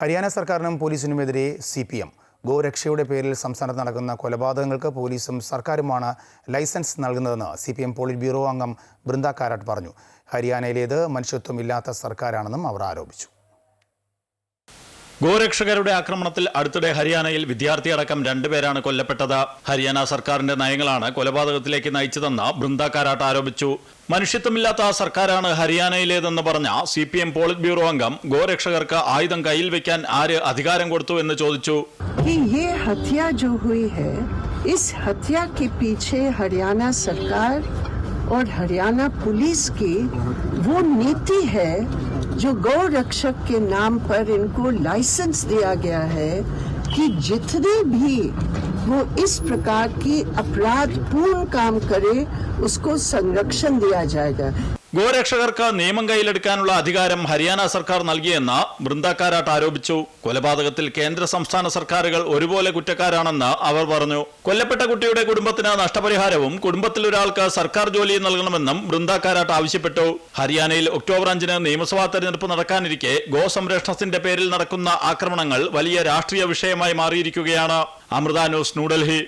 ഹരിയാന സർക്കാരിനും പോലീസിനുമെതിരെ C P M. ഗോരക്ഷയുടെ പേരിൽ സംസ്ഥാനത്ത് നടക്കുന്ന കൊലപാതകങ്ങൾക്ക് പോലീസും സർക്കാരുമാണ് ലൈസൻസ് നൽകുന്നതെന്ന് C P M polit bureau അംഗം ബൃന്ദ കാരാട്ട് പറഞ്ഞു. ഹരിയാനയിലേത് മനുഷ്യത്വമില്ലാത്ത സർക്കാരാണെന്നും അവർ ആരോപിച്ചു. ഗോരക്ഷകരുടെ ആക്രമണത്തിൽ അടുത്തിടെ ഹരിയാനയിൽ വിദ്യാർത്ഥിയടക്കം രണ്ടുപേരാണ് കൊല്ലപ്പെട്ടത് ഹരിയാന സർക്കാരിന്റെ നയങ്ങളാണ് കൊലപാതകത്തിലേക്ക് നയിച്ചതെന്ന് ബൃന്ദ കാരാട്ട് ആരോപിച്ചു മനുഷ്യത്വമില്ലാത്ത സർക്കാരാണ് ഹരിയാനയിലേതെന്ന് പറഞ്ഞ C P M polit bureau അംഗം ഗോരക്ഷകർക്ക് ആയുധം കയ്യിൽ വെക്കാൻ ആര് അധികാരം കൊടുത്തു എന്ന് ചോദിച്ചു कि ये हत्या जो हुई है इस हत्या के पीछे हरियाणा सरकार और हरियाणा पुलिस की वो नीति है जो गौ रक्षक के नाम पर इनको लाइसेंस दिया गया है कि जितने भी वो इस प्रकार की अपराध पूर्ण काम करे, उसको संरक्षण दिया जाएगा। ഗോരക്ഷകർക്ക് നിയമം കയ്യിലെടുക്കാനുള്ള അധികാരം ഹരിയാന സർക്കാർ നൽകിയെന്ന് ബൃന്ദ കാരാട്ട് ആരോപിച്ചു. കൊലപാതകത്തിൽ കേന്ദ്ര സംസ്ഥാന സർക്കാരുകൾ ഒരുപോലെ കുറ്റക്കാരാണെന്ന് അവർ പറഞ്ഞു. കൊല്ലപ്പെട്ട കുട്ടിയുടെ കുടുംബത്തിന് നഷ്ടപരിഹാരവും കുടുംബത്തിൽ ഒരാൾക്ക് സർക്കാർ ജോലിയും നൽകണമെന്നും ബൃന്ദ കാരാട്ട് ആവശ്യപ്പെട്ടു. ഹരിയാനയിൽ ഒക്ടോബർ അഞ്ചിന് നിയമസഭാ തെരഞ്ഞെടുപ്പ് നടക്കാനിരിക്കെ ഗോസംരക്ഷണത്തിന്റെ പേരിൽ നടക്കുന്ന ആക്രമണങ്ങൾ വലിയ രാഷ്ട്രീയ വിഷയമായി മാറിയിരിക്കുകയാണ്. അമൃത ന്യൂസ് ന്യൂഡൽഹി.